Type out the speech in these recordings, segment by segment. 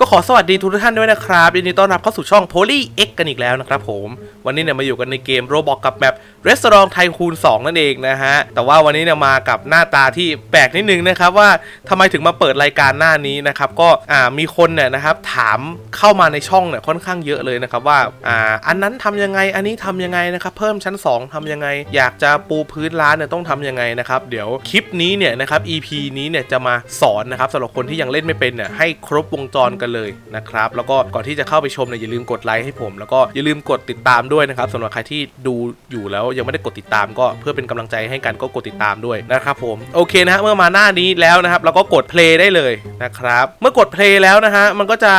ก็ขอสวัสดีทุกท่านด้วยนะครับยินดีต้อนรับเข้าสู่ช่อง Poly X กันอีกแล้วนะครับผม วันนี้เนี่ยมาอยู่กันในเกมโรบอกกับแบบ Restaurant Tycoon 2นั่นเองนะฮะ แต่ว่าวันนี้เนี่ยมากับหน้าตาที่แปลกนิดนึงนะครับว่าทำไมถึงมาเปิดรายการหน้านี้นะครับ ก็อ่ามีคนเนี่ยนะครับถามเข้ามาในช่องเนี่ยค่อนข้างเยอะเลยนะครับว่าอ่าอันนั้นทำยังไงอันนี้ทำยังไงนะครับเพิ่มชั้น 2ทำยังไง อยากจะปูพื้นร้านเนี่ยต้องทำยังไงนะครับเดี๋ยวคลิปนี้เนี่ยนะครับ EP นี้เนี่ยจะมาสอนนะครับสำหรับคนที่ยังเล่นไม่เป็นเนี่ยให้ครบวงจรกันเลยนะครับแล้วก็ก่อนที่จะเข้าไปชมเนี่ยอย่าลืมกดไลค์ให้ผม แล้วก็อย่าลืมกดติดตามด้วยนะครับสำหรับใครที่ดูอยู่แล้วยังไม่ได้กดติดตามก็เพื่อเป็นกำลังใจให้กันก็กดติดตามด้วยนะครับผมโอเคนะฮะเมื่อมาหน้านี้แล้วนะครับเราก็กดเพลย์ได้เลยนะครับ เมื่อกดเพลย์แล้วนะฮะมันก็จะ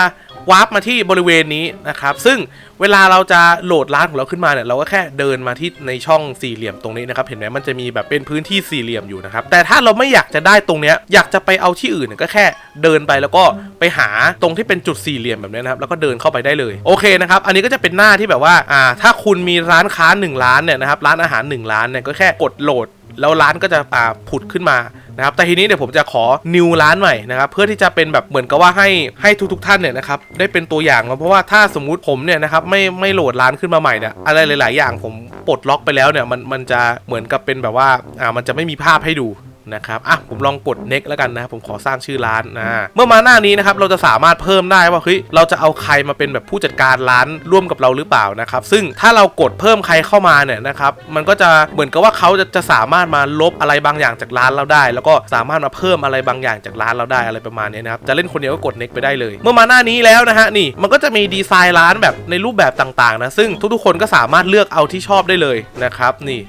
วาร์ปมาที่บริเวณนี้นะครับ ซึ่งเวลาเราจะโหลดร้านของเราขึ้นมาเนี่ยเราก็แค่เดินมาที่ในช่องสี่เหลี่ยมตรงนี้นะครับ เห็นไหมมันจะมีแบบเป็นพื้นที่สี่เหลี่ยมอยู่นะครับ แต่ถ้าเราไม่อยากจะได้ตรงเนี้ยอยากจะไปเอาที่อื่นเนี่ยก็แค่เดินไปแล้วก็ไปหาตรงที่เป็นจุดสี่เหลี่ยมแบบนี้นะครับแล้วก็เดินเข้าไปได้เลยโอเคนะครับ อันนี้ก็จะเป็นหน้าที่แบบว่าอ่า ถ้าคุณมีร้านค้า1ร้านเนี่ยนะครับร้านอาหาร1ร้านเนี่ยก็แค่กดโหลดแล้วร้านก็จะอ่าผุดขึ้นมา นะครับแต่ทีนี้เดี๋ยวผมจะขอ new ร้านใหม่นะครับเพื่อที่จะเป็นแบบเหมือนกับว่าให้ให้ทุกๆท่านเนี่ยนะครับได้เป็นตัวอย่างเพราะว่าถ้าสมมุติผมเนี่ยนะครับไม่ไม่โหลดร้านขึ้นมาใหม่เนี่ยอะไรหลาย ๆ อย่างผมปลดล็อกไปแล้วเนี่ยมันมันจะเหมือนกับเป็นแบบว่าอ่ามันจะไม่มีภาพให้ดู นะครับอะผมลองกด next แล้วกันนะครับผมขอสร้างชื่อร้านนะเมื่อมาหน้านี้นะครับเราจะสามารถเพิ่มได้ว่าเฮ้ยเราจะเอาใครมาเป็นแบบผู้จัดการร้านร่วมกับเราหรือเปล่านะครับซึ่งถ้าเรากดเพิ่มใครเข้ามาเนี่ยนะครับมันก็จะเหมือนกับว่าเขาจะจะสามารถมาลบอะไรบางอย่างจากร้านเราได้ แล้วก็สามารถมาเพิ่มอะไรบางอย่างจากร้านเราได้อะไรประมาณนี้นะครับจะเล่นคนเดียวก็กด next ไปได้เลย เมื่อมาหน้านี้แล้วนะฮะนี่มันก็จะมีดีไซน์ร้านแบบในรูปแบบต่างๆนะซึ่งทุกๆคนก็สามารถเลือกเอาที่ชอบได้เลยนะครับนี่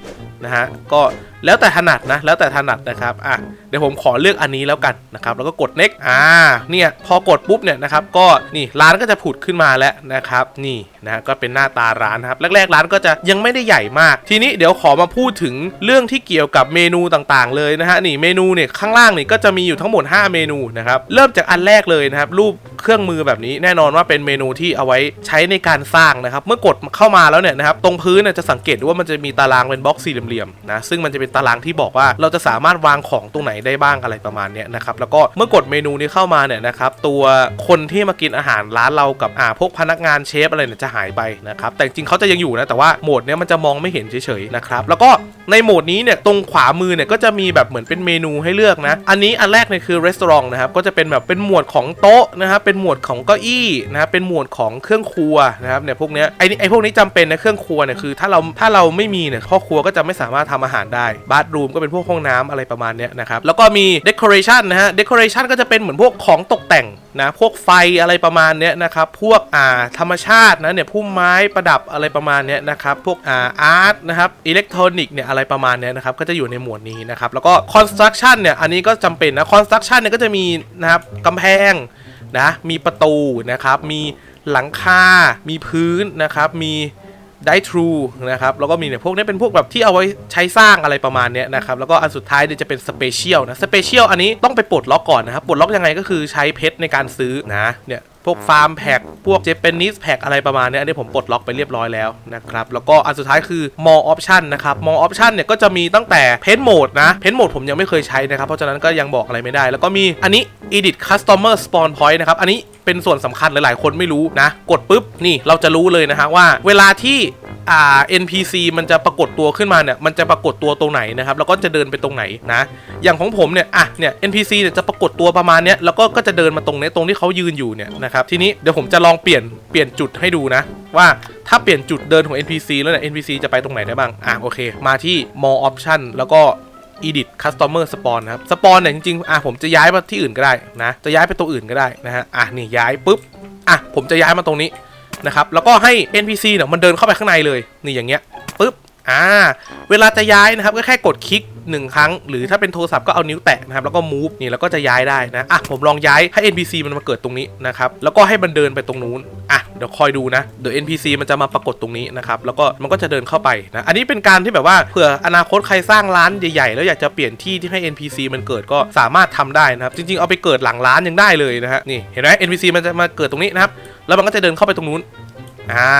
นะฮะก็แล้วแต่ถนัดนะ แล้วแต่ถนัดนะครับ อะ เดี๋ยวผมขอเลือกอันนี้แล้วกันนะครับ แล้วก็กด next อ่า เนี่ย พอกดปุ๊บเนี่ยนะครับ ก็นี่ร้านก็จะผุดขึ้นมาแล้วนะครับ นี่นะก็เป็นหน้าตาร้านครับ แรกๆ ร้านก็จะยังไม่ได้ใหญ่มาก ทีนี้เดี๋ยวขอมาพูดถึงเรื่องที่เกี่ยวกับเมนูต่างๆ เลยนะฮะ นี่เมนูเนี่ยข้างล่างนี่ก็จะมีอยู่ทั้งหมด 5 เมนูนะครับ เริ่มจากอันแรกเลยนะครับ รูปเครื่องมือแบบนี้แน่นอนว่าเป็นเมนูที่เอาไว้ใช้ในการสร้างนะครับ เมื่อกดเข้ามาแล้วเนี่ยนะครับ ตรงพื้นเนี่ยจะสังเกตว่ามันจะมีตารางเป็นบล็อกสี่เหลี่ยมๆนะ ซึ่งมันจะเป็นตารางที่บอกว่าเราจะสามารถวางของตรงไหนได้บ้างอะไรประมาณเนี้ยนะครับแล้วก็เมื่อกดเมนูนี้เข้ามาเนี่ยนะครับตัวคนที่มากินอาหารร้านเรากับอ่าพวกพนักงานเชฟอะไรเนี่ยจะหายไปนะครับแต่จริงเขาจะยังอยู่นะแต่ว่าโหมดเนี้ยมันจะมองไม่เห็นเฉยๆนะครับแล้วก็ในโหมดนี้เนี่ยตรงขวามือเนี่ยก็จะมีแบบเหมือนเป็นเมนูให้เลือกนะ อันนี้อันแรกเนี่ยคือรีสอร์ทนะครับก็จะเป็นแบบเป็นหมวดของโต๊ะนะครับเป็นหมวดของเก้าอี้นะครับเป็นหมวดของเครื่องครัวนะครับเนี่ยพวกเนี้ยไอ้ไอ้พวกนี้จำเป็นนะเครื่องครัวเนี่ยคือถ้าเราถ้าเราไม่มีเนี่ยพ่อครัวก็จะไม่สามารถทำอาหารได้บาร์รูมก็เป็นพวกห้องน้ำอะไรประมาณเนี้ยนะครับแล้วก็มี decoration นะฮะ decoration ก็จะเป็นเหมือนพวกของตกแต่งนะพวกไฟอะไรประมาณเนี้ยนะครับพวกอ่าธรรมชาตินะเนี่ยพุ่มไม้ประดับอะไรประมาณเนี้ยนะครับพวกอ่าอาร์ตนะครับอิเล็กทรอนิกส์เนี่ยอะไรประมาณเนี้ยนะครับก็จะอยู่ในหมวดนี้นะครับแล้วก็ construction เนี่ยอันนี้ก็จำเป็นนะ construction เนี่ยก็จะมีนะครับกำแพงนะมีประตูนะครับมีหลังคา มีพื้นนะครับมี ได้ True นะครับ แล้วก็มีเนี่ยพวกนี้เป็นพวกแบบที่เอาไว้ใช้สร้างอะไรประมาณเนี้ยนะครับ แล้วก็อันสุดท้ายเนี่ยจะเป็นสเปเชียลนะสเปเชียลอันนี้ต้องไปปลดล็อกก่อนนะครับ ปลดล็อกยังไงก็คือใช้เพชรในการซื้อนะเนี่ย วกฟาร์มแพ็กพวกเจเปนนิสแพ็กอะไรประมาณนี้อันนี้ผมปลดล็อกไปเรียบร้อยแล้วนะครับ แล้วก็อันสุดท้ายคือมอออปชั่นนะครับมอออปชั่นเนี่ยก็จะมีตั้งแต่เพนโหมดนะเพนโหมดผมยังไม่เคยใช้นะครับ เพราะฉะนั้นก็ยังบอกอะไรไม่ได้ แล้วก็มีอันนี้ Edit Customer Spawn Point นะครับอันนี้เป็นส่วนสำคัญหลาย ๆ คนไม่รู้นะ กดปุ๊บนี่เราจะรู้เลยนะฮะว่า เวลาที่ อ่า NPC มันจะปรากฏตัวขึ้นมาเนี่ยมันจะปรากฏตัวตรงไหนนะครับแล้วก็จะเดินไปตรงไหนนะอย่างของผมเนี่ยอะเนี่ย NPC เนี่ยจะปรากฏตัวประมาณเนี้ยแล้วก็ก็จะเดินมาตรงเนี้ยตรงที่เขายืนอยู่เนี่ยนะครับทีนี้เดี๋ยวผมจะลองเปลี่ยนเปลี่ยนจุดให้ดูนะว่าถ้าเปลี่ยนจุดเดินของ NPC แล้วเนี่ย NPC จะไปตรงไหนได้บ้างอะโอเค มาที่ more option แล้วก็ edit customer spawn นะครับ spawn เนี่ยจริงๆอะผมจะย้ายมาที่อื่นก็ได้นะ จะย้ายไปตัวอื่นก็ได้นะฮะ อะนี่ย้ายปุ๊บ อะผมจะย้ายมาตรงนี้ นะครับ แล้วก็ให้ NPC เนี่ยมันเดินเข้าไปข้างในเลย นี่อย่างเงี้ยปุ๊บ อ่า เวลาจะย้ายนะครับก็แค่กดคลิก หนึ่งครั้ง หรือถ้าเป็นโทรศัพท์ก็เอานิ้วแตะนะครับแล้วก็ move นี่แล้วก็จะย้ายได้นะอะผมลองย้ายให้ NPC มันมาเกิดตรงนี้นะครับแล้วก็ให้มันเดินไปตรงนู้นอะเดี๋ยวคอยดูนะเดี๋ยว NPC มันจะมาปรากฏตรงนี้นะครับแล้วก็มันก็จะเดินเข้าไปนะอันนี้เป็นการที่แบบว่าเผื่ออนาคตใครสร้างร้านใหญ่ๆ แล้วอยากจะเปลี่ยนที่ที่ให้ NPC มันเกิดก็สามารถทำได้นะครับจริงๆเอาไปเกิดหลังร้านยังได้เลยนะฮะนี่เห็นไหม NPC มันจะมาเกิดตรงนี้นะครับแล้วมันก็จะเดินเข้าไปตรงนู้นอ่า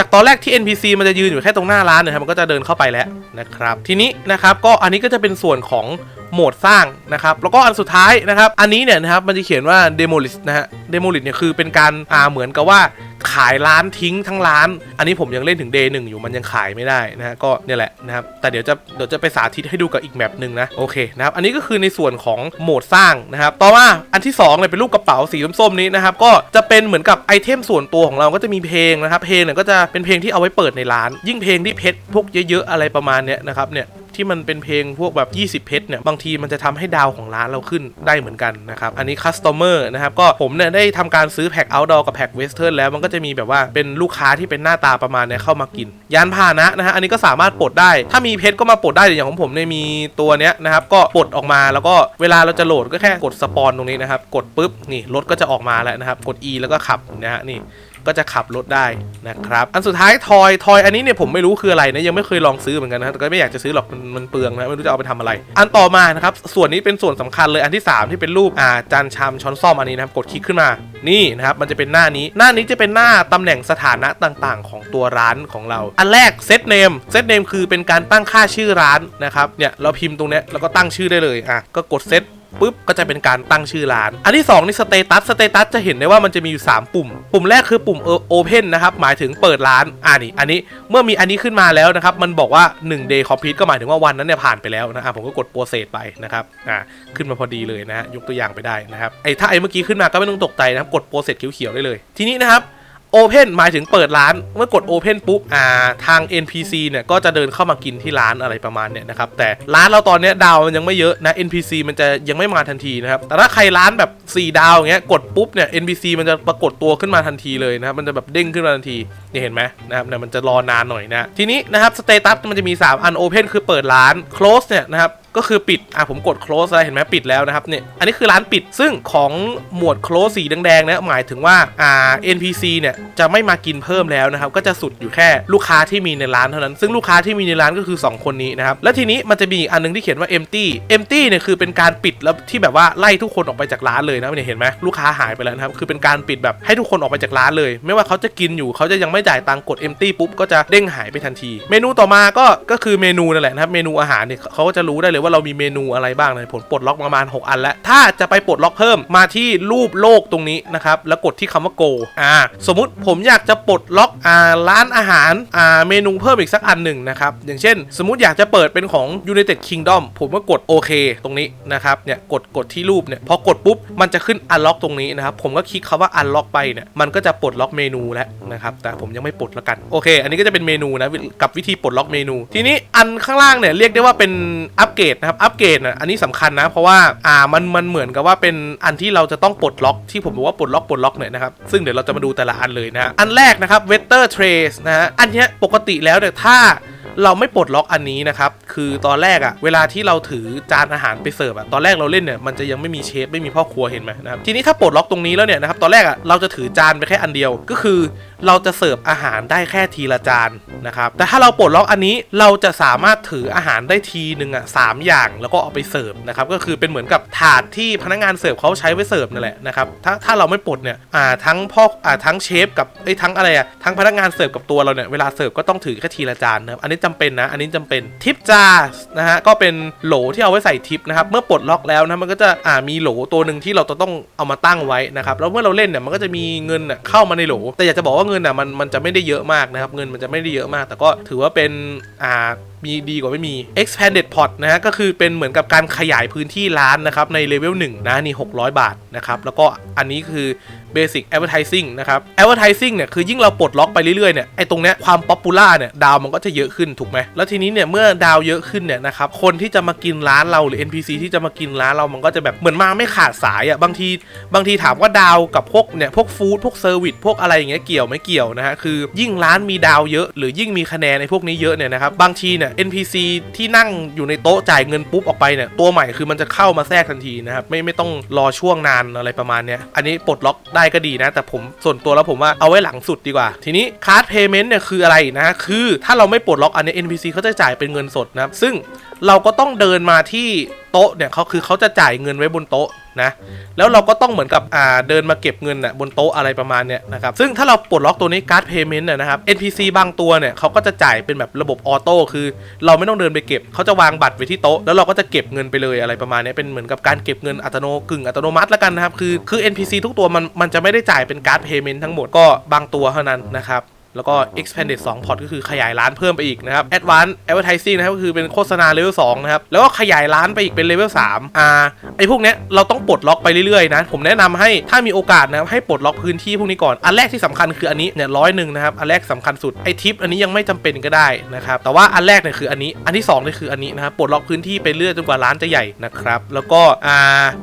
จากตอนแรกที่ NPC มันจะยืนอยู่แค่ตรงหน้าร้านเนะครับมันก็จะเดินเข้าไปแล้วนะครับ ทีนี้นะครับก็อันนี้ก็จะเป็นส่วนของโหมดสร้างนะครับ แล้วก็อันสุดท้ายนะครับ อันนี้เนี่ยนะครับมันจะเขียนว่า demolish นะฮะ demolish เนี่ยคือเป็นการอ่าเหมือนกับว่า ขายร้านทิ้งทั้งร้าน อันนี้ผมยังเล่นถึง day หนึ่งอยู่มันยังขายไม่ได้นะฮะก็เนี่ยแหละนะครับแต่เดี๋ยวจะเดี๋ยวจะไปสาธิตให้ดูกับอีกแมปหนึ่งนะโอเคนะครับอันนี้ก็คือในส่วนของโหมดสร้างนะครับต่อมาอันที่2เนี่ยเป็นรูปกระเป๋าสีส้มๆนี้นะครับก็จะเป็นเหมือนกับไอเทมส่วนตัวของเราก็จะมีเพลงนะครับเพลงเนี่ยก็จะเป็นเพลงที่เอาไว้เปิดในร้าน ยิ่งเพลงที่เพชรพวกเยอะๆอะไรประมาณเนี้ยนะครับเนี่ย ที่มันเป็นเพลงพวกแบบ20 เพชรเนี่ยบางทีมันจะทำให้ดาวของร้านเราขึ้นได้เหมือนกันนะครับอันนี้คัส t o เมอร์นะครับก็ผมเนี่ยได้ทำการซื้อแพ็ค outdoor กับแพ็ค western แล้วมันก็จะมีแบบว่าเป็นลูกค้าที่เป็นหน้าตาประมาณเนี้ยเข้ามากิน ยานพาหนะนะฮะอันนี้ก็สามารถปลดได้ ถ้ามีเพชรก็มาปลดได้อย่างของผมเนี่ยมีตัวเนี้ยนะครับก็ปลดออกมาแล้วก็เวลาเราจะโหลดก็แค่กดสปอนตรงนี้นะครับกดปุ๊บนี่รถก็จะออกมาแล้วนะครับกด E แล้วก็ขับนะฮะนี่ ก็จะขับรถได้นะครับ อันสุดท้ายทอยทอยอันนี้เนี่ยผมไม่รู้คืออะไรนะยังไม่เคยลองซื้อเหมือนกันนะแต่ก็ไม่อยากจะซื้อหรอกมันมันเปลืองนะไม่รู้จะเอาไปทำอะไร อันต่อมานะครับส่วนนี้เป็นส่วนสำคัญเลยอันที่ 3 ที่เป็นรูปอ่าจานชามช้อนซ่อมอันนี้นะครับกดคลิกขึ้นมานี่นะครับมันจะเป็นหน้านี้ หน้านี้จะเป็นหน้าตำแหน่งสถานะต่างๆ ของตัวร้านของเรา อันแรกเซตเนมเซตเนมคือเป็นการตั้งค่าชื่อร้านนะครับเนี่ยเราพิมพ์ตรงนี้แล้วก็ตั้งชื่อได้เลยอะก็กดเซต ปุ๊บก็จะเป็นการตั้งชื่อร้าน อันที่ 2 นี่สเตตัสสเตตัสจะเห็นได้ว่ามันจะมีอยู่ 3 ปุ่ม ปุ่มแรกคือปุ่มโอเพนนะครับหมายถึงเปิดร้านอ่านี่อันนี้เมื่อมีอันนี้ขึ้นมาแล้วนะครับมันบอกว่า1 day complete ก็หมายถึงว่าวันนั้นเนี่ยผ่านไปแล้วนะอะผมก็กดโปรเซสไปนะครับอ่าขึ้นมาพอดีเลยนะฮะยกตัวอย่างไปได้นะครับไอ้ถ้าไอ้เมื่อกี้ขึ้นมาก็ไม่ต้องตกใจนะครับกดโปรเซสเขียวๆได้เลย ทีนี้นะครับ Open หมายถึงเปิดร้าน เมื่อกด Open ปุ๊บอ่าทาง NPC เนี่ยก็จะเดินเข้ามากินที่ร้านอะไรประมาณเนี่ยนะครับแต่ร้านเราตอนนี้ดาวมันยังไม่เยอะนะ NPC มันจะยังไม่มาทันทีนะครับแต่ถ้าใครร้านแบบ 4 ดาวอย่างเงี้ยกดปุ๊บเนี่ย NPC มันจะปรากฏตัวขึ้นมาทันทีเลยนะครับมันจะแบบเด้งขึ้นมาทันทีนี่เห็นไหมนะครับเนี่ยมันจะรอนานหน่อยนะทีนี้นะครับสเตตัสมันจะมี 3 อัน Open คือเปิดร้าน Close เนี่ยนะครับ ก็คือปิด อะผมกด close แล้วเห็นไหมปิดแล้วนะครับเนี่ย อันนี้คือร้านปิด ซึ่งของหมวด close สีแดงๆเนี่ยหมายถึงว่า อ่า NPC เนี่ยจะไม่มากินเพิ่มแล้วนะครับ ก็จะสุดอยู่แค่ลูกค้าที่มีในร้านเท่านั้น ซึ่งลูกค้าที่มีในร้านก็คือ 2 คนนี้นะครับ แล้วทีนี้มันจะมีอีกอันนึงที่เขียนว่า empty empty เนี่ยคือเป็นการปิดแล้วที่แบบว่าไล่ทุกคนออกไปจากร้านเลยนะเนี่ยเห็นไหมลูกค้าหายไปแล้วนะครับ คือเป็นการปิดแบบให้ทุกคนออกไปจากร้านเลย ไม่ว่าเขาจะกินอยู่เขาจะยังไม่จ่ายตังค์กด empty ปุ๊บก็จะเด้งหายไปทันที เมนูต่อมาก็ก็คือเมนูนั่นแหละนะครับเมนูอาหารเนี่ยเขาก็จะรู้ได้เลยว่าเรามีเมนูอะไรบ้างเลยผลปลดล็อกประมาณ 6 อันแล้ว ถ้าจะไปปลดล็อกเพิ่มมาที่รูปโลกตรงนี้นะครับ แล้วกดที่คำว่า go อ่า สมมุติผมอยากจะปลดล็อกอ่าร้านอาหารอ่าเมนูเพิ่มอีกสักอันหนึ่งนะครับ อย่างเช่น สมมุติอยากจะเปิดเป็นของ United Kingdom ผมก็กดโอเคตรงนี้นะครับ เนี่ยกดกดที่รูปเนี่ยพอกดปุ๊บมันจะขึ้น unlock ตรงนี้นะครับ ผมก็คลิกคำว่า unlock ไปเนี่ยมันก็จะปลดล็อกเมนูแล้ว นะครับ แต่ผมยังไม่ปลดแล้วกัน โอเค อันนี้ก็จะเป็นเมนูนะ กับวิธีปลดล็อกเมนู ทีนี้อันข้างล่างเนี่ยเรียกได้ว่าเป็นอัปเกรดนะครับ อัปเกรดนะอันนี้สำคัญนะ เพราะว่า อ่า มันมันเหมือนกับว่าเป็นอันที่เราจะต้องปลดล็อกที่ผมบอกว่าปลดล็อกปลดล็อกเนี่ยนะครับ ซึ่งเดี๋ยวเราจะมาดูแต่ละอันเลยนะฮะอันแรกนะครับ Vector Trace นะฮะ อันนี้ปกติแล้วเนี่ยถ้าเราไม่ปลดล็อกอันนี้นะครับ คือตอนแรกอะเวลาที่เราถือจานอาหารไปเสิร์ฟอะตอนแรกเราเล่นเนี่ยมันจะยังไม่มีเชฟไม่มีพ่อครัวเห็นไหมนะครับ ทีนี้ถ้าปลดล็อกตรงนี้แล้วเนี่ยนะครับ ตอนแรกอะเราจะถือจานไปแค่อันเดียว ก็คือ เราจะเสิร์ฟอาหารได้แค่ทีละจานนะครับแต่ถ้าเราปลดล็อกอันนี้เราจะสามารถถืออาหารได้ทีหนึ่งอะสามอย่างแล้วก็เอาไปเสิร์ฟนะครับก็คือเป็นเหมือนกับถาดที่พนักงานเสิร์ฟเขาใช้ไว้เสิร์ฟนั่นแหละนะครับถ้าถ้าเราไม่ปลดเนี่ยอ่าทั้งพ่ออ่าทั้งเชฟกับไอ้ทั้งอะไรอะทั้งพนักงานเสิร์ฟกับตัวเราเนี่ยเวลาเสิร์ฟก็ต้องถือแค่ทีละจานนะครับอันนี้จำเป็นนะอันนี้จำเป็นทิปจาร์นะฮะก็เป็นโหลที่เอาไว้ใส่ทิปนะครับเมื่อปลดล็อกแล้วนะมันก็จะอ่ามีโหลตัวหนึ่งที่เราจะต้องเอามาตั้งไว้นะครับแล้วเมื่อเราเล่นเนี่ยมันก็จะมีเงินเข้ามาในโหลแต่อยากจะบอกว่าเงินอะมันมันจะไม่ได้เยอะมากนะครับ เงินมันจะไม่ได้เยอะมาก แต่ก็ถือว่าเป็นอ่า มีดีกว่าไม่มี expanded pot นะฮะก็คือเป็นเหมือนกับการขยายพื้นที่ร้านนะครับในเลเวล1นะนี่ 600 บาทนะครับแล้วก็อันนี้คือ basic advertising นะครับ advertising เนี่ยคือยิ่งเราปลดล็อกไปเรื่อยๆเนี่ยไอ้ตรงเนี้ยความ popular เนี่ยดาวมันก็จะเยอะขึ้นถูกไหมแล้วทีนี้เนี่ยเมื่อดาวเยอะขึ้นเนี่ยนะครับคนที่จะมากินร้านเราหรือ NPC ที่จะมากินร้านเรามันก็จะแบบเหมือนมาไม่ขาดสายอะ่ะบางที บางทีถามว่าดาวกับพวกเนี่ยพวกฟู้ดพวกเซอร์วิสพวกอะไรอย่างเงี้ยเกี่ยวไม่เกี่ยวนะฮะคือยิ่งร้านมีดาวเยอะ หรือยิ่งมีคะแนนในพวกนี้เยอะเนี่ยนะครับบางทีเนี่ย NPC ที่นั่งอยู่ในโต๊ะจ่ายเงินปุ๊บออกไปเนี่ยตัวใหม่คือมันจะเข้ามาแทรกทันทีนะครับไม่ไม่ต้องรอช่วงนานอะไรประมาณเนี้ยอันนี้ปลดล็อกได้ก็ดีนะ แต่ผมส่วนตัวแล้วผมว่าเอาไว้หลังสุดดีกว่า ทีนี้คาร์ดเพย์เมนต์เนี่ยคืออะไรนะ คือถ้าเราไม่ปลดล็อกอันนี้ NPC เขาจะจ่ายเป็นเงินสดนะครับซึ่งเราก็ต้องเดินมาที่โต๊ะเนี่ยเขาคือเขาจะจ่ายเงินไว้บนโต๊ะนะแล้วเราก็ต้องเหมือนกับอ่าเดินมาเก็บเงินน่ะบนโต๊ะอะไรประมาณเนี้ยนะครับซึ่งถ้าเราปลดล็อกตัวนี้การ์ดเพย์เมนต์นะครับ NPC บางตัวเนี่ยเขาก็จะจ่ายเป็นแบบระบบออโต้คือ เราไม่ต้องเดินไปเก็บเขาจะวางบัตรไว้ที่โต๊ะแล้วเราก็จะเก็บเงินไปเลยอะไรประมาณนี้เป็นเหมือนกับการเก็บเงินอัตโนกึ่งอัตโนมัติแล้วกันนะครับคือคือ NPC ทุกตัวมันมันจะไม่ได้จ่ายเป็นการ์ดเพย์เมนต์ทั้งหมดก็บางตัวเท่านั้นนะครับ แล้วก็ expanded 2 port ก็คือขยายร้านเพิ่มไปอีกนะครับ advanced advertising นะครับก็คือเป็นโฆษณา level 2นะครับ แล้วก็ขยายร้านไปอีกเป็น level 3อ่าไอพวกเนี้ยเราต้องปลดล็อกไปเรื่อยๆนะ ผมแนะนำให้ถ้ามีโอกาสนะครับให้ปลดล็อกพื้นที่พวกนี้ก่อน อันแรกที่สำคัญคืออันนี้เนี่ยร้อยหนึ่งนะครับ อันแรกสำคัญสุด ไอทิปอันนี้ยังไม่จำเป็นก็ได้นะครับ แต่ว่าอันแรกเนี่ยคืออันนี้ อันที่2เนี่ยคืออันนี้นะครับ ปลดล็อกพื้นที่ไปเรื่อยจนกว่าร้านจะใหญ่นะครับ แล้วก็อ่า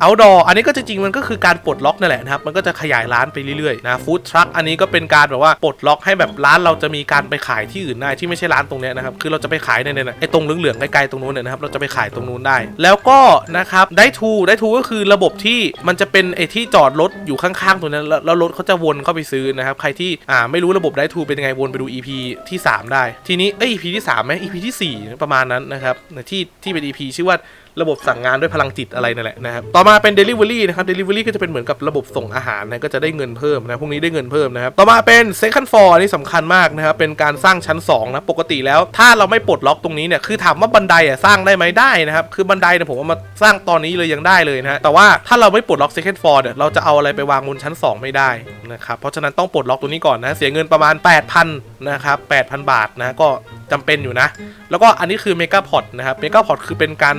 outdoor อันนี้ก็จริงๆมันก็คือการปลดล็อกนั่นแหละนะครับ มันก็จะขยายร้านไปเรื่อยๆนะ food truck อันนี้ก็เป็นการแบบว่าปลดล็อกให้แบบร้านเราจะมีการไปขายที่อื่นได้ที่ไม่ใช่ร้านตรงเนี้ยนะครับคือเราจะไปขายในเนี่ยนะไอ้ตรงเหลืองๆไกลๆตรงนู้นเนี่ยนะครับเราจะไปขายตรงนู้นได้ แล้วก็นะครับได้ทูได้ทูก็คือระบบที่มันจะเป็นไอ้ที่จอดรถอยู่ข้างๆตรงนั้นแล้วแล้วรถเขาจะวนเข้าไปซื้อนะครับใครที่อ่าไม่รู้ระบบได้ทูเป็นยังไงวนไปดู EP ที่ 3 ได้ ทีนี้เอ้ย EP ที่3ไหม EP ที่4ประมาณนั้นนะครับที่ที่เป็น EP ชื่อว่า ระบบสั่งงานด้วยพลังจิตอะไรนั่นแหละนะครับต่อมาเป็น Delivery นะครับ Delivery ก็จะเป็นเหมือนกับระบบส่งอาหารนะก็จะได้เงินเพิ่มนะพวกนี้ได้เงินเพิ่มนะครับต่อมาเป็น Second Floor อันนี้สำคัญมากนะครับเป็นการสร้างชั้น2นะปกติแล้วถ้าเราไม่ปลดล็อกตรงนี้เนี่ยคือถามว่าบันไดอะสร้างได้ไหมได้นะครับคือบันไดเนี่ยผมเอามาสร้างตอนนี้เลยยังได้เลยนะแต่ว่าถ้าเราไม่ปลดล็อก Second Floor เนี่ยเราจะเอาอะไรไปวางบนชั้น 2 ไม่ได้นะครับเพราะฉะนั้นต้องปลดล็อกตรงนี้ก่อนนะเสียเงินประมาณ 8,000นะครับ8,000 บาทนะก็จำเป็นอยู่นะ แล้วก็อันนี้คือ Mega Pot นะครับ Mega Pot คือเป็นการ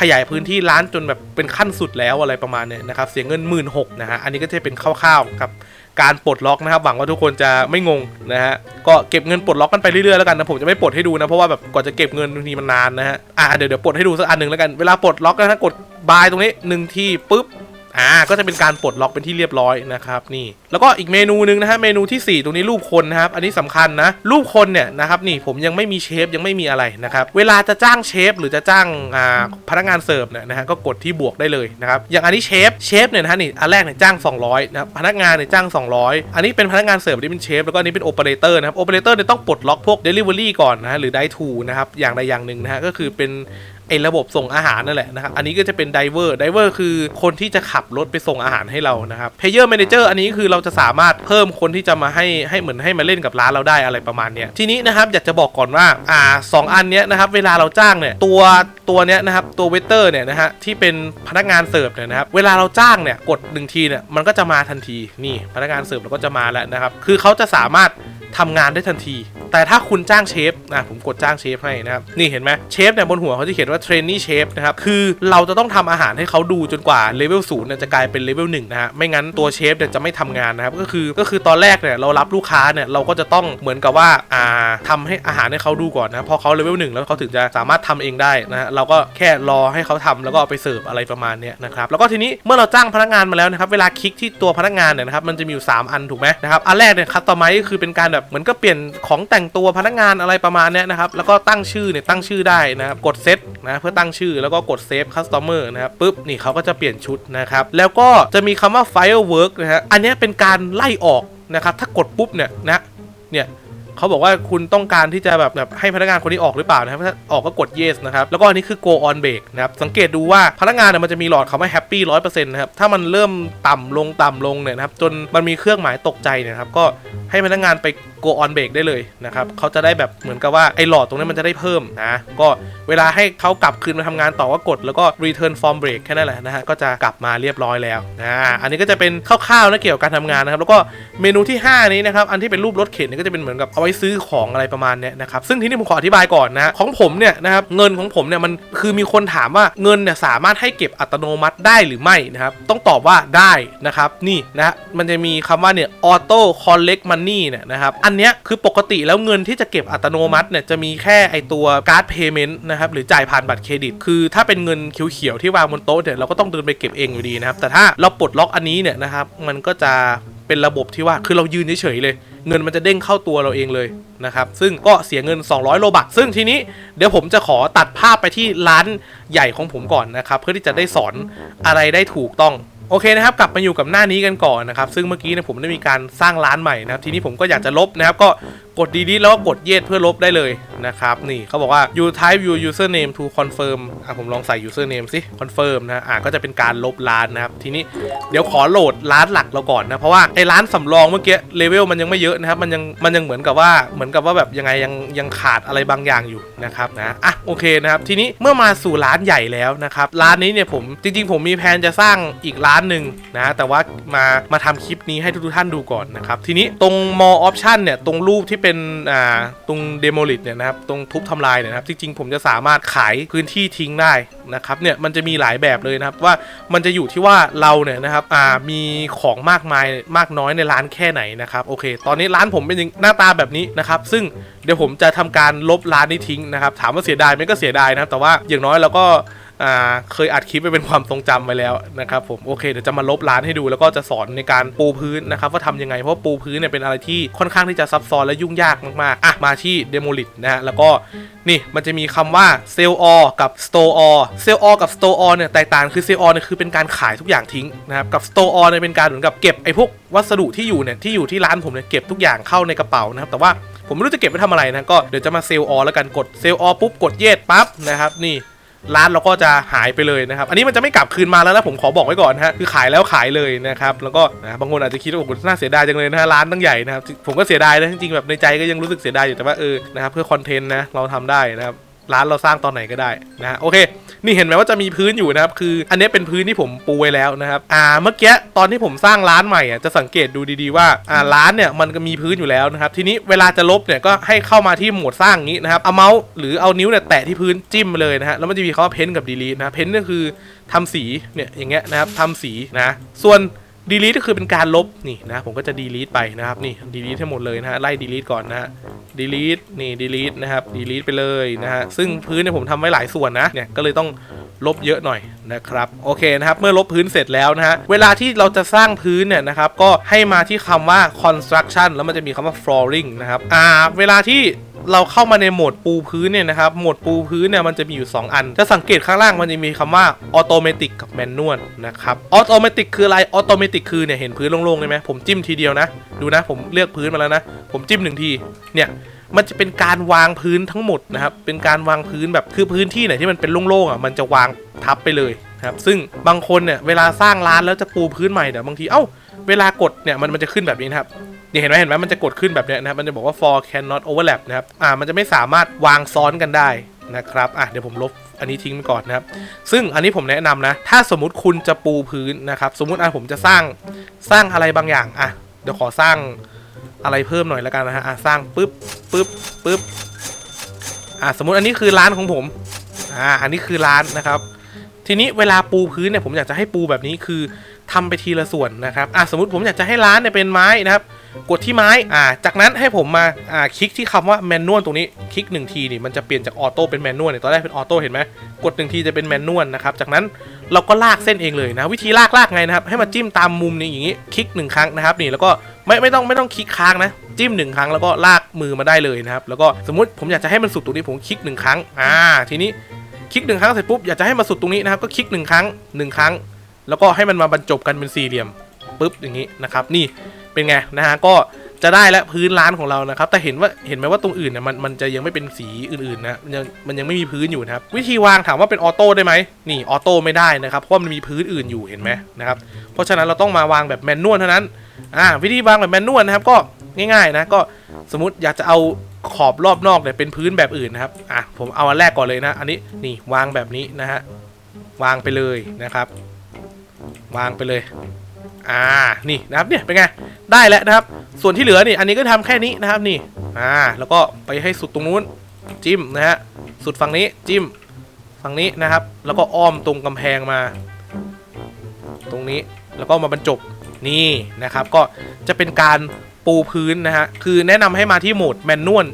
ขยายพื้นที่ร้านจนแบบเป็นขั้นสุดแล้วอะไรประมาณเนี้ยนะครับเสียเงินหมื่นหกนะฮะอันนี้ก็จะเป็นคร่าวๆกับการปลดล็อกนะครับหวังว่าทุกคนจะไม่งงนะฮะก็เก็บเงินปลดล็อกกันไปเรื่อยๆแล้วกันนะผมจะไม่ปลดให้ดูนะเพราะว่าแบบกว่อนจะเก็บเงินบางทีมันนานนะฮะอ่าเดี๋ยวเดี๋ยวปลดให้ดูสักอันหนึ่งแล้วกันเวลาปลดล็อกนะฮะกดบายตรงนี้หนึ่งทีปุ๊บ อ่าก็จะเป็นการปลดล็อกเป็นที่เรียบร้อยนะครับนี่ แล้วก็อีกเมนูหนึ่งนะฮะเมนูที่ 4 ตรงนี้รูปคนนะครับ อันนี้สำคัญนะ รูปคนเนี่ยนะครับนี่ผมยังไม่มีเชฟยังไม่มีอะไรนะครับ เวลาจะจ้างเชฟหรือจะจ้างอ่าพนักงานเสิร์ฟเนี่ยนะฮะก็กดที่บวกได้เลยนะครับอย่างอันนี้เชฟเชฟเนี่ยนะฮะนี่อันแรกเนี่ยจ้าง 200นะครับพนักงานเนี่ยจ้าง 200 อันนี้เป็นพนักงานเสิร์ฟนี่เป็นเชฟแล้วก็อันนี้เป็นโอเปอเรเตอร์นะครับโอเปอเรเตอร์เนี่ยต้องปลดล็อกพวก Delivery ก่อนนะฮะหรือได้ทูนะครับอย่างใดอย่างหนึ่งนะฮะก็คือเป็น ไอ้ระบบส่งอาหารนั่นแหละนะครับอันนี้ก็จะเป็นไดเวอร์ไดเวอร์คือคนที่จะขับรถไปส่งอาหารให้เรานะครับเพเยอร์แมเนเจอร์อันนี้คือเราจะสามารถเพิ่มคนที่จะมาให้ให้เหมือนให้มาเล่นกับร้านเราได้อะไรประมาณเนี้ยทีนี้นะครับอยากจะบอกก่อนว่าอ่าสองอันเนี้ยนะครับเวลาเราจ้างเนี่ยตัวตัวเนี้ยนะครับตัวเวเตอร์เนี่ยนะฮะที่เป็นพนักงานเสิร์ฟเนี่ยนะครับเวลาเราจ้างเนี่ยกดหนึ่งทีเนี่ยมันก็จะมาทันทีนี่พนักงานเสิร์ฟเราก็จะมาแล้วนะครับคือเขาจะสามารถทำงานได้ทันที แต่ถ้าคุณจ้างเชฟนะผมกดจ้างเชฟให้นะครับนี่เห็นไหมเชฟเนี่ยบนหัวเขาจะเขียนว่าเทรนนี่เชฟนะครับ คือเราจะต้องทำอาหารให้เขาดูจนกว่าเลเวลศูนย์เนี่ยจะกลายเป็นเลเวลหนึ่งนะฮะ ไม่งั้นตัวเชฟเนี่ยจะไม่ทำงานนะครับ ก็คือก็คือตอนแรกเนี่ยเรารับลูกค้าเนี่ยเราก็จะต้องเหมือนกับว่าอ่าทำให้อาหารให้เขาดูก่อนนะ พอเขาเลเวลหนึ่งแล้วเขาถึงจะสามารถทำเองได้นะฮะ เราก็แค่รอให้เขาทำแล้วก็เอาไปเสิร์ฟอะไรประมาณเนี้ยนะครับ แล้วก็ทีนี้เมื่อเราจ้างพนักงานมาแล้วนะครับ เวลาคลิกที่ตัวพนักงานเนี่ยนะครับ มันจะมีอยู่ 3 อันถูกไหมนะครับ อันแรกเนี่ยคัสตอมไมก็คือเป็นการแบบเหมือนก็เปลี่ยนของแต่งตัวพนักงานอะไรประมาณเนี้ยนะครับ แล้วก็ตั้งชื่อเนี่ยตั้งชื่อได้นะครับ กดเซตนะเพื่อตั้งชื่อแล้วก็กดเซฟคัสตอมเมอร์นะครับปุ๊บนี่เขาก็จะเปลี่ยนชุดนะครับแล้วก็จะมีคำว่า firework นะฮะอันนี้เป็นการไล่ออกนะครับถ้ากดปุ๊บเนี่ยนะเนี่ย เขาบอกว่าคุณต้องการที่จะแบบแบบให้พนักงานคนนี้ออกหรือเปล่านะครับถ้าออกก็กด yes นะครับ แล้วก็อันนี้คือ go on break นะครับ สังเกตดูว่าพนักงานเนี่ยมันจะมีหลอดคำว่า happy 100%นต์นะครับ ถ้ามันเริ่มต่ำลงต่ำลงเนี่ยนะครับ จนมันมีเครื่องหมายตกใจเนี่ยครับ ก็ให้พนักงานไป go on break ได้เลยนะครับ เขาจะได้แบบเหมือนกับว่าไอ้หลอดตรงนี้มันจะได้เพิ่มนะ ก็เวลาให้เขากลับคืนมาทำงานต่อก็กด แล้วก็ return from break แค่นั้นแหละนะฮะ ก็จะกลับมาเรียบร้อยแล้วนะ อันนี้ก็จะเป็นคร่าวๆนะเกี่ยวกับการทำงานนะครับ แล้วก็เมนูที่ 5 นี้นะครับ อันที่เป็นรูปรถเข็นเนี่ยก็จะเป็นเหมือนกับเอาไว้ซื้อของอะไรประมาณเนี้ยนะครับซึ่งทีนี้ผมขออธิบายก่อนนะของผมเนี่ยนะครับเงินของผมเนี่ยมันคือมีคนถามว่าเงินเนี่ยสามารถให้เก็บอัตโนมัติได้หรือไม่นะครับต้องตอบว่าได้นะครับนี่นะฮะมันจะมีคำว่าเนี่ย auto collect money เนี่ยนะครับอันเนี้ยคือปกติแล้วเงินที่จะเก็บอัตโนมัติเนี่ยจะมีแค่ไอตัวการ์ดเพย์เมนต์นะครับหรือจ่ายผ่านบัตรเครดิต คือถ้าเป็นเงินเขียวๆที่วางบนโต๊ะเนี่ยเราก็ต้องเดินไปเก็บเองอยู่ดีนะครับแต่ถ้าเราปลดล็อกอันนี้เนี่ยนะครับมันก็จะ เป็นระบบที่ว่าคือเรายืนเฉยๆเลย เงินมันจะเด้งเข้าตัวเราเองเลยนะครับ ซึ่งก็เสียเงิน 200 โลบัตซึ่งทีนี้เดี๋ยวผมจะขอตัดภาพไปที่ร้านใหญ่ของผมก่อนนะครับ เพื่อที่จะได้สอนอะไรได้ถูกต้องโอเคนะครับกลับมาอยู่กับหน้านี้กันก่อนนะครับซึ่งเมื่อกี้เนี่ยผมได้มีการสร้างร้านใหม่นะครับทีนี้ผมก็อยากจะลบนะครับก็ กด delete แล้วก็กด yes เพื่อลบได้เลยนะครับ นี่เขาบอกว่า you type your username to confirm อะผมลองใส่ username สิ confirm นะอะก็จะเป็นการลบร้านนะครับ ทีนี้เดี๋ยวขอโหลดร้านหลักเราก่อนนะ เพราะว่าไอ้ร้านสำรองเมื่อกี้เลเวลมันยังไม่เยอะนะครับ มันยังมันยังเหมือนกับว่าเหมือนกับว่าแบบยังไงยังยังขาดอะไรบางอย่างอยู่นะครับนะอะโอเคนะครับ ทีนี้เมื่อมาสู่ร้านใหญ่แล้วนะครับร้านนี้เนี่ยผมจริง ๆ ผมมีแผนจะสร้างอีกร้านหนึ่งนะแต่ว่ามามาทำคลิปนี้ให้ทุกท่านดูก่อนนะครับทีนี้ตรง more option เนี่ยตรงรูปที่เป็นอ่าตรง demolish เนี่ยนะครับตรงทุบทำลายเนี่ยนะครับจริงๆผมจะสามารถขายพื้นที่ทิ้งได้นะครับเนี่ยมันจะมีหลายแบบเลยนะครับว่ามันจะอยู่ที่ว่าเราเนี่ยนะครับอ่ามีของมากมายมากน้อยในร้านแค่ไหนนะครับโอเค ตอนนี้ร้านผมเป็นหน้าตาแบบนี้นะครับซึ่งเดี๋ยวผมจะทำการลบร้านนี้ทิ้งนะครับถามว่าเสียดายไหมก็เสียดายนะครับแต่ว่าอย่างน้อยเราก็ เคยอัดคลิปไปเป็นความทรงจำไปแล้วนะครับผมโอเคเดี๋ยวจะมาลบร้านให้ดูแล้วก็จะสอนในการปูพื้นนะครับว่าทำยังไงเพราะปูพื้นเนี่ยเป็นอะไรที่ค่อนข้างที่จะซับซ้อนและยุ่งยากมากๆอะมาที่ Demolish นะฮะแล้วก็นี่มันจะมีคำว่า Sell all กับ Store all Sell all กับ Store all เนี่ยแตกต่างคือ Sell all เนี่ยคือเป็นการขายทุกอย่างทิ้งนะครับกับ Store all เนี่ยเป็นการเหมือนกับเก็บไอ้พวกวัสดุที่อยู่เนี่ยที่อยู่ที่ร้านผมเนี่ยเก็บทุกอย่างเข้าในกระเป๋านะครับแต่ว่าผมไม่รู้จะเก็บไว้ทำอะไรนะก็เดี๋ยวจะมาเซลล์อแล้วกันกดเซลล์อปุ๊บกดเยดปั๊บนะครับนี่ ร้านเราก็จะหายไปเลยนะครับ อันนี้มันจะไม่กลับคืนมาแล้วนะผมขอบอกไว้ก่อนฮะคือขายแล้วขายเลยนะครับแล้วก็นะบางคนอาจจะคิดว่าโอ้โหน่าเสียดายจังเลยนะฮะร้านตั้งใหญ่นะครับผมก็เสียดายนะจริงๆแบบในใจก็ยังรู้สึกเสียดายอยู่แต่ว่าเออนะครับเพื่อคอนเทนต์นะเราทำได้นะครับ ร้านเราสร้างตอนไหนก็ได้นะฮะโอเค นี่เห็นไหมว่าจะมีพื้นอยู่นะครับ คืออันนี้เป็นพื้นที่ผมปูไว้แล้วนะครับ อ่าเมื่อกี้ตอนที่ผมสร้างร้านใหม่อะจะสังเกตดูดีๆว่าอ่าร้านเนี่ยมันก็มีพื้นอยู่แล้วนะครับ ทีนี้เวลาจะลบเนี่ยก็ให้เข้ามาที่โหมดสร้างงนี้นะครับเอาเมาส์หรือเอานิ้วเนี่ยแตะที่พื้นจิ้มเลยนะฮะแล้วมันจะมีคำว่าเพ้นกับดีลีทนะเพ้นก็คือทำสีเนี่ยอย่างเงี้ยนะครับทำสีนะ ส่วน ดีลีทก็คือเป็นการลบนี่นะผมก็จะดีลีทไปนะครับนี่ดีลีทให้หมดเลยนะฮะไล่ดีลีทก่อนนะฮะดีลีทนี่ดีลีทนะครับดีลีทไปเลยนะฮะซึ่งพื้นเนี่ยผมทำไว้หลายส่วนนะเนี่ยก็เลยต้องลบเยอะหน่อยนะครับโอเคนะครับเมื่อลบพื้นเสร็จแล้วนะฮะเวลาที่เราจะสร้างพื้นเนี่ยนะครับก็ให้มาที่คำว่า construction แล้วมันจะมีคำว่า flooring นะครับอ่าเวลาที่ เราเข้ามาในโหมดปูพื้นเนี่ยนะครับโหมดปูพื้นเนี่ยมันจะมีอยู่ 2 อัน จะสังเกตข้างล่างมันจะมีคำว่าออโตเมติกกับแมนนวลนะครับออโตเมติกคืออะไรออโตเมติกคือเนี่ยเห็นพื้นโล่งๆเลยไหมผมจิ้มทีเดียวนะ ดูนะผมเลือกพื้นมาแล้วนะ ผมจิ้มหนึ่งทีเนี่ยมันจะเป็นการวางพื้นทั้งหมดนะครับ เป็นการวางพื้นแบบคือพื้นที่ไหนที่มันเป็นโล่งๆอะมันจะวางทับไปเลยครับซึ่งบางคนเนี่ยเวลาสร้างร้านแล้วจะปูพื้นใหม่เดี๋ยวบางทีเอ้าเวลากดเนี่ยมันมันจะขึ้นแบบนี้นะครับ นี่เห็นไหมเห็นไหมมันจะกดขึ้นแบบเนี้ยนะครับมันจะบอกว่า for cannot overlap นะครับอ่ามันจะไม่สามารถวางซ้อนกันได้นะครับอะเดี๋ยวผมลบอันนี้ทิ้งไปก่อนนะครับ ซึ่งอันนี้ผมแนะนำนะ ถ้าสมมติคุณจะปูพื้นนะครับ สมมติอะผมจะสร้างสร้างอะไรบางอย่างอะเดี๋ยวขอสร้างอะไรเพิ่มหน่อยแล้วกันนะฮะอะสร้างปุ๊บปุ๊บปุ๊บอะสมมติอันนี้คือร้านของผมอ่าอันนี้คือร้านนะครับ ทีนี้เวลาปูพื้นเนี่ยผมอยากจะให้ปูแบบนี้คือทำไปทีละส่วนนะครับอะสมมติผมอยากจะให้ร้านเนี่ยเป็นไม้นะครับ กดที่ไม้อ่าจากนั้นให้ผมมาอ่าคลิกที่คำว่าแมนนวลตรงนี้คลิกหนึ่งทีนี่มันจะเปลี่ยนจากออโต้เป็นแมนนวลเนี่ยตอนแรกเป็นออโต้เห็นไหมกดหนึ่งทีจะเป็นแมนนวลนะครับจากนั้นเราก็ลากเส้นเองเลยนะวิธีลากลากไงนะครับให้มาจิ้มตามมุมนี้อย่างนี้คลิกหนึ่งครั้งนะครับนี่แล้วก็ไม่ไม่ต้องไม่ต้องคลิกค้างนะจิ้มหนึ่งครั้งแล้วก็ลากมือมาได้เลยนะครับแล้วก็สมมติผมอยากจะให้มันสุดตรงนี้ผมคลิกหนึ่งครั้งอ่าทีนี้คลิกหนึ่งครั้งเสร็จปุ๊บอยากจะให้มาสุดตรงนี้นะครับก็คลิกหนึ่งครั้งหนึ่งครั้ง แล้วก็ให้มันมาบรรจบกันเป็นสี่เหลี่ยมปุ๊บอย่างนี้นะครับนี่ เป็นไงนะฮะก็จะได้แล้วพื้นร้านของเรานะครับ แต่เห็นว่าเห็นไหมว่าตรงอื่นเนี่ยมันมันจะยังไม่เป็นสีอื่นๆนะมันยังมันยังไม่มีพื้นอยู่นะครับวิธีวางถามว่าเป็นออโต้ได้ไหมนี่ออโต้ไม่ได้นะครับเพราะมันมีพื้นอื่นอยู่เห็นไหมนะครับเพราะฉะนั้นเราต้องมาวางแบบแมนนวลเท่านั้นอ่าวิธีวางแบบแมนนวลนะครับก็ง่ายๆนะก็สมมติอยากจะเอาขอบรอบนอกเนี่ยเป็นพื้นแบบอื่นนะครับอะผมเอาอันแรกก่อนเลยนะ อันนี้นี่วางแบบนี้นะฮะวางไปเลยนะครับ วางไปเลย อ่านี่นะครับเนี่ยเป็นไงได้แล้วนะครับ ส่วนที่เหลือนี่อันนี้ก็ทำแค่นี้นะครับนี่อ่าแล้วก็ไปให้สุดตรงนู้นจิ้มนะฮะสุดฝั่งนี้จิ้มฝั่งนี้นะครับ แล้วก็อ้อมตรงกำแพงมา ตรงนี้แล้วก็มาบรรจบนี่นะครับ ก็จะเป็นการปูพื้นนะฮะคือแนะนำให้มาที่โหมดแมนนวล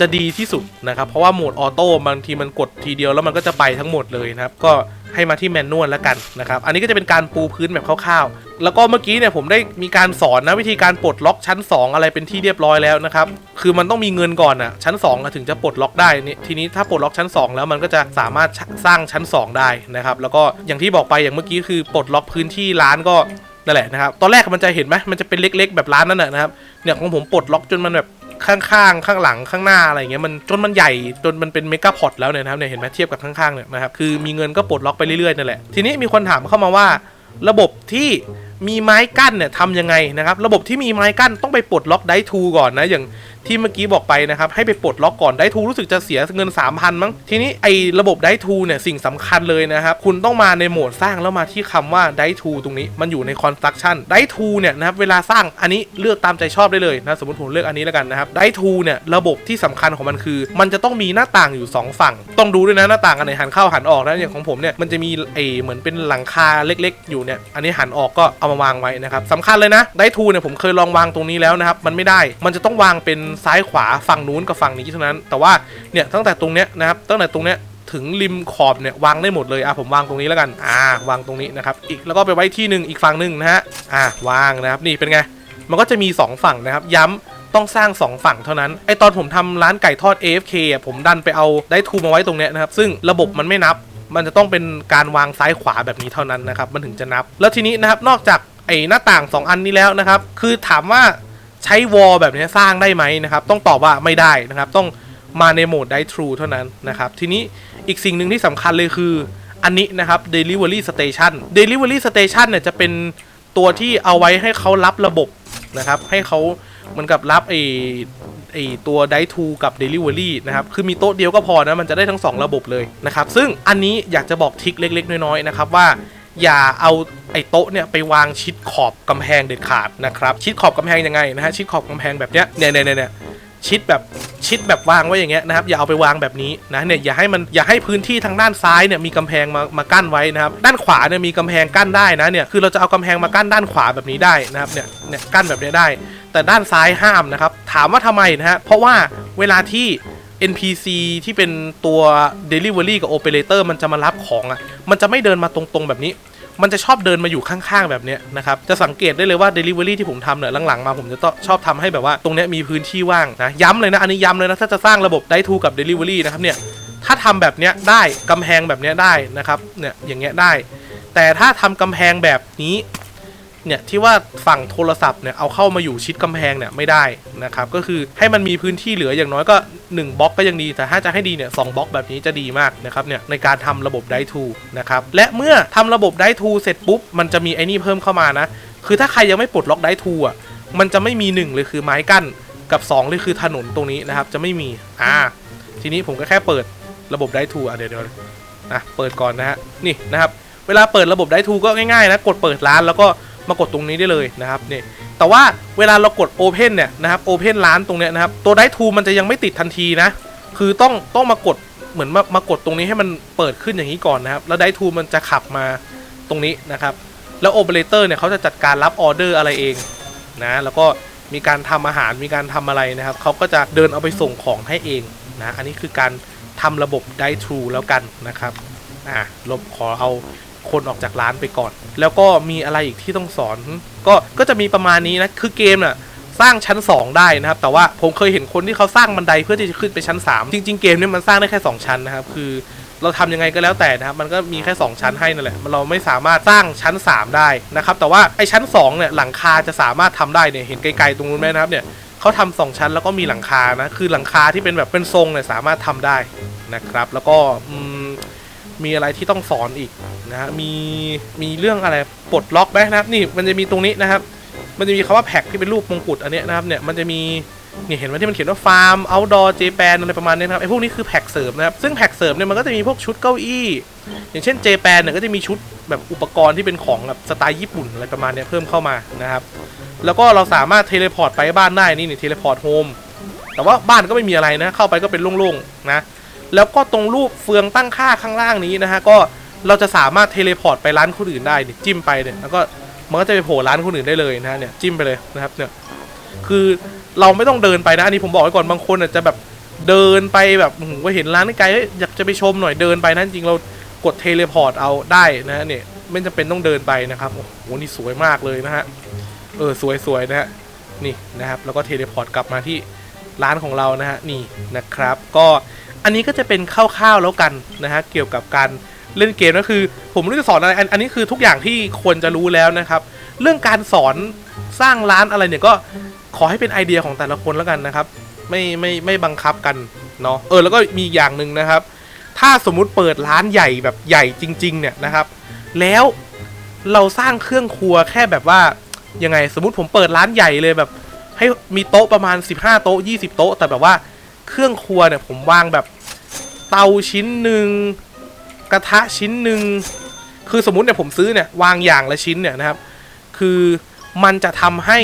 จะดีที่สุดนะครับ เพราะว่าโหมดออโต้บางทีมันกดทีเดียวแล้วมันก็จะไปทั้งหมดเลยนะครับ ก็ ให้มาที่แมนนวลแล้วกันนะครับ อันนี้ก็จะเป็นการปูพื้นแบบคร่าวๆ แล้วก็เมื่อกี้เนี่ยผมได้มีการสอนนะวิธีการปลดล็อกชั้น 2 อะไรเป็นที่เรียบร้อยแล้วนะครับ คือมันต้องมีเงินก่อนอะชั้น2อะถึงจะปลดล็อกได้นี่ทีนี้ถ้าปลดล็อกชั้น 2 แล้วมันก็จะสามารถสร้างชั้น 2 ได้นะครับ แล้วก็อย่างที่บอกไปอย่างเมื่อกี้คือปลดล็อกพื้นที่ร้านก็นั่นแหละนะครับ ตอนแรกมันจะเห็นไหมมันจะเป็นเล็ก ๆ แบบร้านนั่นแหละนะครับ เนี่ยของผมปลดล็อกจนมันแบบ ข้างๆข้างหลังข้างหน้าอะไรอย่างเงี้ยมันจนมันใหญ่จนมันเป็นเมกะพอตแล้วเนี่ยนะครับเนี่ยเห็นไหมเทียบกับข้างๆเนี่ยนะครับคือมีเงินก็ปลดล็อกไปเรื่อยๆนั่นแหละทีนี้มีคนถามเข้ามาว่า ระบบที่มีไม้กั้นเนี่ยทำยังไงนะครับ ระบบที่มีไม้กั้นต้องไปปลดล็อกไดทูก่อนนะอย่าง ที่เมื่อกี้บอกไปนะครับ ให้ไปปลดล็อกก่อนไดทูรู้สึกจะเสียเงิน 3,000 มั้ง ทีนี้ไอ้ระบบไดทูเนี่ยสิ่งสำคัญเลยนะครับ คุณต้องมาในโหมดสร้างแล้วมาที่คำว่าไดทูตรงนี้มันอยู่ในคอนสตรักชั่นไดทูเนี่ยนะครับเวลาสร้างอันนี้เลือกตามใจชอบได้เลยนะสมมติผมเลือกอันนี้แล้วกันนะครับไดทูเนี่ยระบบที่สำคัญของมันคือ มันจะต้องมีหน้าต่างอยู่สองฝั่ง ต้องดูด้วยนะหน้าต่างอันไหนหันเข้าหันออกนะอย่างของผมเนี่ยมันจะมีไอ้เหมือนเป็นหลังคาเล็ก ๆ อยู่เนี่ยอันนี้หันออกก็เอามาวางไว้นะครับสำคัญเลยนะไดทูเนี่ยผมเคยลองวางตรงนี้แล้วนะครับมันไม่ได้ มันจะต้องวางเป็นซ้ายขวาฝั่งนู้นกับฝั่งนี้เท่านั้น แต่ว่าเนี่ยตั้งแต่ตรงเนี้ยนะครับตั้งแต่ตรงเนี้ยถึงริมขอบเนี่ยวางได้หมดเลยอะผมวางตรงนี้แล้วกันอ่าวางตรงนี้นะครับอีกแล้วก็ไปไว้ที่หนึ่งอีกฝั่งหนึ่งนะฮะอ่าวางนะครับนี่เป็นไงมันก็จะมี 2 ฝั่งนะครับย้ำต้องสร้าง 2 ฝั่งเท่านั้น ไอตอนผมทำร้านไก่ทอด AFK อะผมดันไปเอาได้ทูมาไว้ตรงเนี้ยนะครับ ซึ่งระบบมันไม่นับ มันจะต้องเป็นการวางซ้ายขวาแบบนี้เท่านั้นนะครับ มันถึงจะนับ แล้วทีนี้นะครับ นอกจากไอหน้าต่าง 2 อันนี้แล้วนะครับ คือถามว่า ใช้วอลแบบนี้สร้างได้ไหมนะครับ ต้องตอบว่าไม่ได้นะครับ ต้องมาในโหมดได้ True เท่านั้นนะครับ ทีนี้อีกสิ่งหนึ่งที่สำคัญเลยคืออันนี้นะครับ Delivery Station Delivery Station เนี่ยจะเป็นตัวที่เอาไว้ให้เขารับระบบนะครับ ให้เขาเหมือนกับรับไอไอตัว d i ทูกับ Delivery นะครับ คือมีโต๊ะเดียวก็พอนะ มันจะได้ทั้ง 2 ระบบเลยนะครับ ซึ่งอันนี้อยากจะบอกทริคเล็ก ๆ น้อยๆนะครับว่า อย่าเอาไอ้โต๊ะเนี่ยไปวางชิดขอบกำแพงเด็ดขาดนะครับชิดขอบกำแพงยังไงนะฮะชิดขอบกำแพงแบบเนี้ยเนี่ยเนี่ยเนี่ยชิดแบบชิดแบบวางไว้อย่างเงี้ยนะครับอย่าเอาไปวางแบบนี้นะเนี่ยอย่าให้มันอย่าให้พื้นที่ทางด้านซ้ายเนี่ยมีกำแพงมามากั้นไว้นะครับด้านขวาเนี่ยมีกำแพงกั้นได้นะเนี่ยคือเราจะเอากำแพงมากั้นด้านขวาแบบนี้ได้นะครับเนี่ยเนี่ยกั้นแบบนี้ได้ แต่ด้านซ้ายห้ามนะครับถามว่าทำไมนะฮะเพราะว่าเวลาที่ NPC ที่เป็นตัว Delivery กับ Operator มันจะมารับของอะ มันจะไม่เดินมาตรงๆแบบนี้ มันจะชอบเดินมาอยู่ข้างๆแบบเนี้ยนะครับ จะสังเกตได้เลยว่า Delivery ที่ผมทำเนี่ยหลังๆมาผมจะต้องชอบทำให้แบบว่าตรงเนี้ยมีพื้นที่ว่างนะ ย้ำเลยนะ อันนี้ย้ำเลยนะ ถ้าจะสร้างระบบได้ทูกับ Delivery นะครับเนี่ย ถ้าทำแบบเนี้ยได้กำแพงแบบเนี้ยได้นะครับ เนี่ยอย่างเงี้ยได้ แต่ถ้าทำกำแพงแบบนี้ เนี่ยที่ว่าฝั่งโทรศัพท์เนี่ยเอาเข้ามาอยู่ชิดกำแพงเนี่ยไม่ได้นะครับก็คือให้มันมีพื้นที่เหลืออย่างน้อยก็ 1บล็อกก็ยังดี แต่ถ้าจะให้ดีเนี่ยสบล็อกแบบนี้จะดีมากนะครับเนี่ยในการทำระบบไดทูนะครับและเมื่อทำระบบไดทูเสร็จปุ๊บมันจะมีไอ้นี่เพิ่มเข้ามานะคือถ้าใครยังไม่ปลดล็อกไดทูอะมันจะไม่มี 1 เลยคือไม้กั้น กับ 2 เลยคือถนนตรงนี้นะครับจะไม่มีอ่าทีนี้ผมก็แค่เปิดระบบไดทูอะเดี๋ยวเดี๋ยวนะเปิดก่อนนะฮะนี่นะครับเวลาเปิดระบบไดทูก็ง่ายๆนะกดเปิดร้านแล้วก็ มากดตรงนี้ได้เลยนะครับนี่แต่ว่าเวลาเรากด Open เนี่ยนะครับ Open ร้านตรงเนี้ยนะครับ ตัวไดทูมันจะยังไม่ติดทันทีนะ คือต้องต้องมากดเหมือนมามากดตรงนี้ให้มันเปิดขึ้นอย่างนี้ก่อนนะครับ แล้วไดทูมันจะขับมาตรงนี้นะครับ แล้วโอเปอเรเตอร์เนี่ยเขาจะจัดการรับออเดอร์อะไรเองนะแล้วก็มีการทำอาหารมีการทำอะไรนะครับเขาก็จะเดินเอาไปส่งของให้เองนะอันนี้คือการทำระบบไดทูแล้วกันนะครับอ่าลบขอเอา คนออกจากร้านไปก่อน แล้วก็มีอะไรอีกที่ต้องสอน ก็ก็จะมีประมาณนี้นะคือเกมน่ะสร้างชั้น 2 ได้นะครับ แต่ว่าผมเคยเห็นคนที่เขาสร้างบันไดเพื่อที่จะขึ้นไปชั้น 3 จริง ๆ เกมเนี้มันสร้างได้แค่ 2 ชั้นนะครับ คือเราทำยังไงก็แล้วแต่นะครับ มันก็มีแค่ 2 ชั้นให้นั่นแหละเราไม่สามารถสร้างชั้น 3 ได้นะครับ แต่ว่าไอ้ชั้น2เนี่ยหลังคาจะสามารถทำได้เนี่ยเห็นไกลๆตรงนู้นไหมนะครับเนี่ยเขาทำสองชั้นแล้วก็มีหลังคานะ คือหลังคาที่เป็นแบบเป็นทรงเนี่ยสามารถทำได้นะครับ แล้วก็มมีอะไรที่ต้องสอนอีก นะฮะมีมีเรื่องอะไรปลดล็อกไหมนะครับนี่มันจะมีตรงนี้นะครับ มันจะมีคำว่าแพ็กที่เป็นรูปมงกุฎอันเนี้ยนะครับเนี่ยมันจะมีนี่เห็นไหมที่มันเขียนว่าฟาร์มเอาดอร์เจแปนอะไรประมาณนี้นะครับไอ้พวกนี้คือแพ็กเสริมนะครับซึ่งแพ็กเสริมเนี่ยมันก็จะมีพวกชุดเก้าอี้ อย่างเช่นเจแปนเนี่ยก็จะมีชุดแบบอุปกรณ์ที่เป็นของแบบสไตล์ญี่ปุ่นอะไรประมาณนี้เพิ่มเข้ามานะครับแล้วก็เราสามารถเทเลพอร์ตไปบ้านได้นี่นี่เทเลพอร์ตโฮมแต่ว่าบ้านก็ไม่มีอะไรนะเข้าไปก็เป็นโล่งๆนะแล้วก็ตรงรูปเฟืองตั้งค่าข้างล่างนี้นะฮะก็ เราจะสามารถเทเลพอร์ตไปร้านคนอื่นได้เนี่ยจิ้มไปเนี่ยแล้วก็มันก็จะไปโผล่ร้านคนอื่นได้เลยนะฮะเนี่ยจิ้มไปเลยนะครับเนี่ยคือเราไม่ต้องเดินไปนะอันนี้ผมบอกไว้ก่อนบางคนอาจจะแบบเดินไปแบบโอ้โหเห็นร้านไกลๆอยากจะไปชมหน่อยเดินไปนะจริงเรากดเทเลพอร์ตเอาได้นะฮะเนี่ยไม่จำเป็นต้องเดินไปนะครับโอ้โหนี่สวยมากเลยนะฮะเออสวยๆนะฮะนี่นะครับแล้วก็เทเลพอร์ตกลับมาที่ร้านของเรานะฮะนี่นะครับ ก็อันนี้ก็จะเป็นคร่าวๆแล้วกันนะฮะเกี่ยวกับการ เล่นเกมก็คือ ผมไม่รู้จะสอนอะไรอันนี้คือทุกอย่างที่ควรจะรู้แล้วนะครับ เรื่องการสอนสร้างร้านอะไรเนี่ยก็ขอให้เป็นไอเดียของแต่ละคนแล้วกันนะครับ ไม่ไม่ไม่บังคับกันเนาะเออแล้วก็มีอย่างหนึ่งนะครับ ถ้าสมมุติเปิดร้านใหญ่แบบใหญ่จริง ๆ เนี่ยนะครับ แล้วเราสร้างเครื่องครัวแค่แบบว่ายังไงสมมติผมเปิดร้านใหญ่เลยแบบ ให้มีโต๊ะประมาณ 15 โต๊ะ 20 โต๊ะ แต่แบบว่าเครื่องครัวเนี่ยผมวางแบบเตาชิ้นหนึ่ง กระทะชิ้นหนึ่งคือสมมติเนี่ยผมซื้อเนี่ยวางอย่างละชิ้นเนี่ยนะครับ คือมันจะทำให้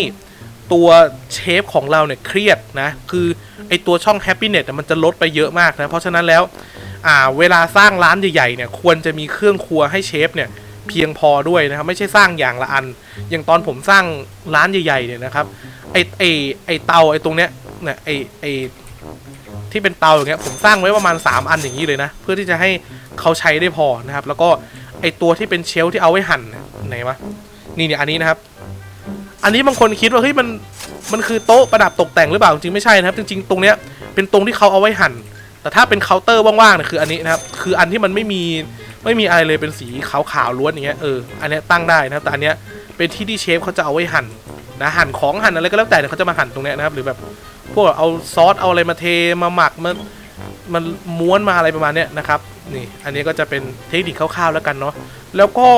ตัวเชฟของเราเนี่ยเครียดนะ คือไอตัวช่อง happiness เนี่ยมันจะลดไปเยอะมากนะ เพราะฉะนั้นแล้วอ่าเวลาสร้างร้านใหญ่ๆเนี่ยควรจะมีเครื่องครัวให้เชฟเนี่ยเพียงพอด้วยนะครับ ไม่ใช่สร้างอย่างละอัน อย่างตอนผมสร้างร้านใหญ่ๆเนี่ยนะครับไอไอไอเตาไอตรงเนี้ยเนี่ยไอไอ ที่เป็นเตาอย่างเงี้ยผมสร้างไว้ประมาณ 3 อันอย่างนี้เลยนะ เพื่อที่จะให้เขาใช้ได้พอนะครับ แล้วก็ไอตัวที่เป็นเชลที่เอาไว้หั่นไหนวะนี่เนี่ยอันนี้นะครับ อันนี้บางคนคิดว่าเฮ้ยมันมันคือโต๊ะประดับตกแต่งหรือเปล่าจริงไม่ใช่นะครับ จริง ๆ ตรงเนี้ยเป็นตรงที่เขาเอาไว้หั่น แต่ถ้าเป็นเคาน์เตอร์ว่างๆเนี่ยคืออันนี้นะครับคืออันที่มันไม่มีไม่มีอะไรเลยเป็นสีขาวๆล้วนอย่างเงี้ยเอออันนี้ตั้งได้นะครับแต่อันเนี้ยเป็นที่ที่เชฟเขาจะเอาไว้หั่นนะหั่นของหั่นอะไรก็แล้วแต่เนี่ยเขาจะมาหั่นตรงเนี้ยนะครับ หรือแบบ พวกเอาซอสเอาอะไรมาเทมาหมักมามันม้วนมาอะไรประมาณเนี้ยนะครับนี่อันนี้ก็จะเป็นเทคนิคคร่าวๆแล้วกันเนาะแล้วก็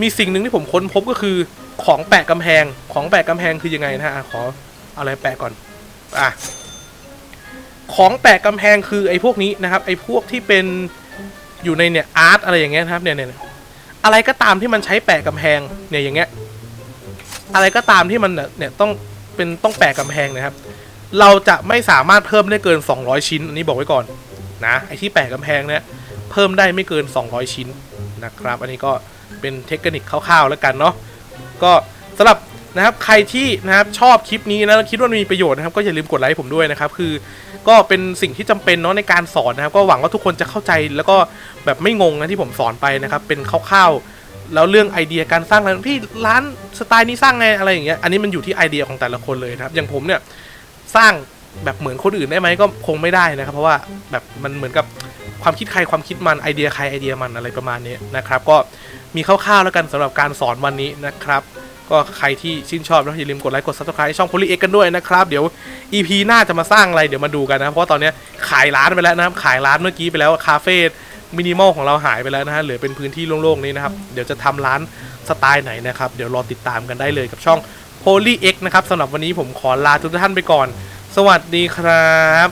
มีสิ่งหนึ่งที่ผมค้นพบก็คือของแปะกำแพงของแปะกำแพงคือยังไงนะฮะขออะไรแปะก่อนอะของแปะกำแพงคือไอ้พวกนี้นะครับไอ้พวกที่เป็นอยู่ในเนี่ยอาร์ตอะไรอย่างเงี้ยนะครับเนี่ยเนี่ยอะไรก็ตามที่มันใช้แปะกำแพงเนี่ยอย่างเงี้ยอะไรก็ตามที่มันเนี่ยต้อง เป็นต้องแปะกำแพงนะครับ เราจะไม่สามารถเพิ่มได้เกิน 200 ชิ้น อันนี้บอกไว้ก่อนนะไอที่แปะกำแพงเนี่ยเพิ่มได้ไม่เกิน 200 ชิ้นนะครับ อันนี้ก็เป็นเทคนิคคร่าวๆแล้วกันเนาะก็สำหรับนะครับใครที่นะครับชอบคลิปนี้นะแล้วคิดว่ามีประโยชน์นะครับก็อย่าลืมกดไลค์ผมด้วยนะครับคือก็เป็นสิ่งที่จำเป็นเนาะในการสอนนะครับ ก็หวังว่าทุกคนจะเข้าใจแล้วก็แบบไม่งงนะที่ผมสอนไปนะครับ เป็นคร่าวๆ แล้วเรื่องไอเดียการสร้างร้านพี่ร้านสไตล์นี้สร้างไงอะไรอย่างเงี้ยอันนี้มันอยู่ที่ไอเดียของแต่ละคนเลยนะครับ อย่างผมเนี่ยสร้างแบบเหมือนคนอื่นได้ไหมก็คงไม่ได้นะครับ เพราะว่าแบบมันเหมือนกับความคิดใครความคิดมันไอเดียใครไอเดียมันอะไรประมาณนี้นะครับ ก็มีคร่าวๆแล้วกันสำหรับการสอนวันนี้นะครับก็ใครที่ชื่นชอบนะอย่าลืมกดไลค์กด subscribe ช่อง Poly X กันด้วยนะครับ เดี๋ยว EP หน้าจะมาสร้างอะไรเดี๋ยวมาดูกันนะ เพราะว่าตอนนี้ขายร้านไปแล้วนะครับ ขายร้านเมื่อกี้ไปแล้วคาเฟ่ มินิมอลของเราหายไปแล้วนะฮะเหลือเป็นพื้นที่โล่งๆนี้นะครับเดี๋ยวจะทำร้านสไตล์ไหนนะครับเดี๋ยวรอติดตามกันได้เลยกับช่อง Poly X นะครับสำหรับวันนี้ผมขอลาทุกท่านไปก่อน สวัสดีครับ